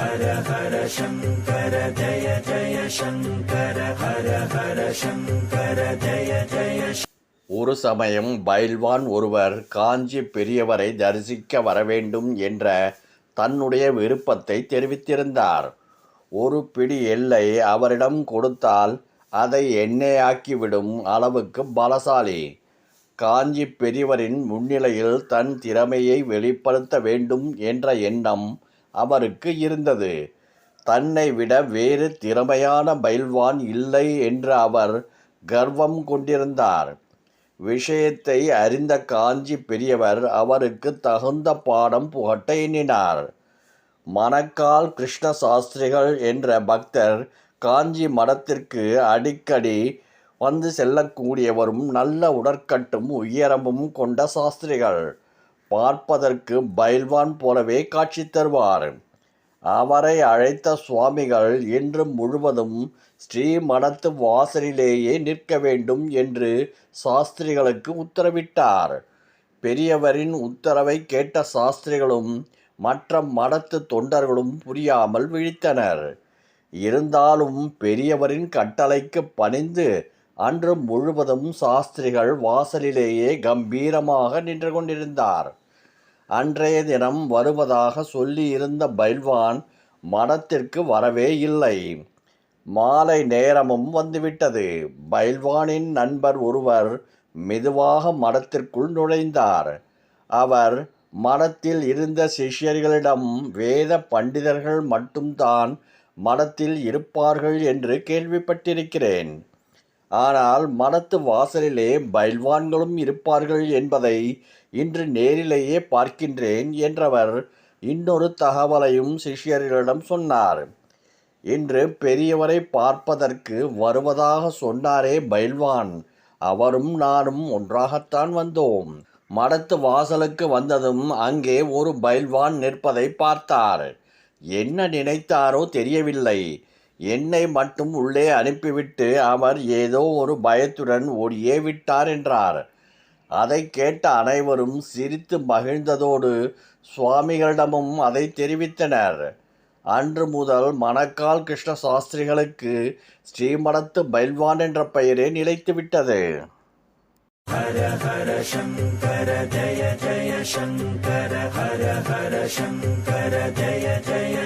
ஹர ஹர சங்கர ஜய ஜய சங்கர ஹர ஹர சங்கர ஜய ஜய ஒரு சமயம் பைல்வான் ஒருவர் காஞ்சி பெரியவரை தரிசிக்க வரவேண்டும் என்ற தன்னுடைய விருப்பத்தை தெரிவித்திருந்தார். ஒரு பிடி எல்லை அவரிடம் கொடுத்தால் அதை எண்ணெயாக்கிவிடும் அளவுக்கு பலசாலி. காஞ்சி பெரியவரின் முன்னிலையில் தன் திறமையை வெளிப்படுத்த வேண்டும் என்ற எண்ணம் அவருக்கு இருந்தது. தன்னை விட வேறு திறமையான பைல்வான் இல்லை என்று அவர் கர்வம் கொண்டிருந்தார். விஷயத்தை அறிந்த காஞ்சி பெரியவர் அவருக்கு தகுந்த பாடம் புகட்ட எண்ணினார். மணக்கால் கிருஷ்ண சாஸ்திரிகள் என்ற பக்தர் காஞ்சி மடத்திற்கு அடிக்கடி வந்து செல்லக்கூடியவரும் நல்ல உடற்கட்டும் உயரமும் கொண்ட சாஸ்திரிகள். பார்ப்பதற்கு பைல்வான் போலவே காட்சி தருவார். அவரை அழைத்த சுவாமிகள் இன்று முழுவதும் ஸ்ரீ மடத்து வாசலிலேயே நிற்க வேண்டும் என்று சாஸ்திரிகளுக்கு உத்தரவிட்டார். பெரியவரின் உத்தரவை கேட்ட சாஸ்திரிகளும் மற்ற மடத்து தொண்டர்களும் புரியாமல் விழித்தனர். இருந்தாலும் பெரியவரின் கட்டளைக்கு பணிந்து அன்று முழுவதும் சாஸ்திரிகள் வாசலிலேயே கம்பீரமாக நின்று கொண்டிருந்தார். அன்றைய தினம் வருவதாக சொல்லியிருந்த பைல்வான் மடத்திற்கு வரவே இல்லை. மாலை நேரமும் வந்துவிட்டது. பைல்வானின் நண்பர் ஒருவர் மெதுவாக மடத்திற்குள் நுழைந்தார். அவர் மடத்தில் இருந்த சிஷ்யர்களிடம் வேத பண்டிதர்கள் மட்டும்தான் மடத்தில் இருப்பார்கள் என்று கேள்விப்பட்டிருக்கிறேன். ஆனால் மடத்து வாசலிலே பைல்வான்களும் இருப்பார்கள் என்பதை இன்று நேரிலேயே பார்க்கின்றேன் என்றவர் இன்னொரு தகவலையும் சிஷ்யர்களிடம் சொன்னார். இன்று பெரியவரை பார்ப்பதற்கு வருவதாக சொன்னாரே பைல்வான் அவரும் நானும் ஒன்றாகத்தான் வந்தோம். மடத்து வாசலுக்கு வந்ததும் அங்கே ஒரு பைல்வான் நிற்பதை பார்த்தார். என்ன நினைத்தாரோ தெரியவில்லை. என்னை மட்டும் உள்ளே அனுப்பிவிட்டு அவர் ஏதோ ஒரு பயத்துடன் ஓடியே விட்டார் என்றார். அதை கேட்ட அனைவரும் சிரித்து மகிழ்ந்ததோடு சுவாமிகளிடமும் அதை தெரிவித்தனர். அன்று முதல் மணக்கால் கிருஷ்ண சாஸ்திரிகளுக்கு ஸ்ரீமடத்து பைல்வான் என்ற பெயரே நிலைத்துவிட்டது. ஹர ஹர சங்கர ஜய ஜய சங்கர ஹர ஹர சங்கர ஜய ஜய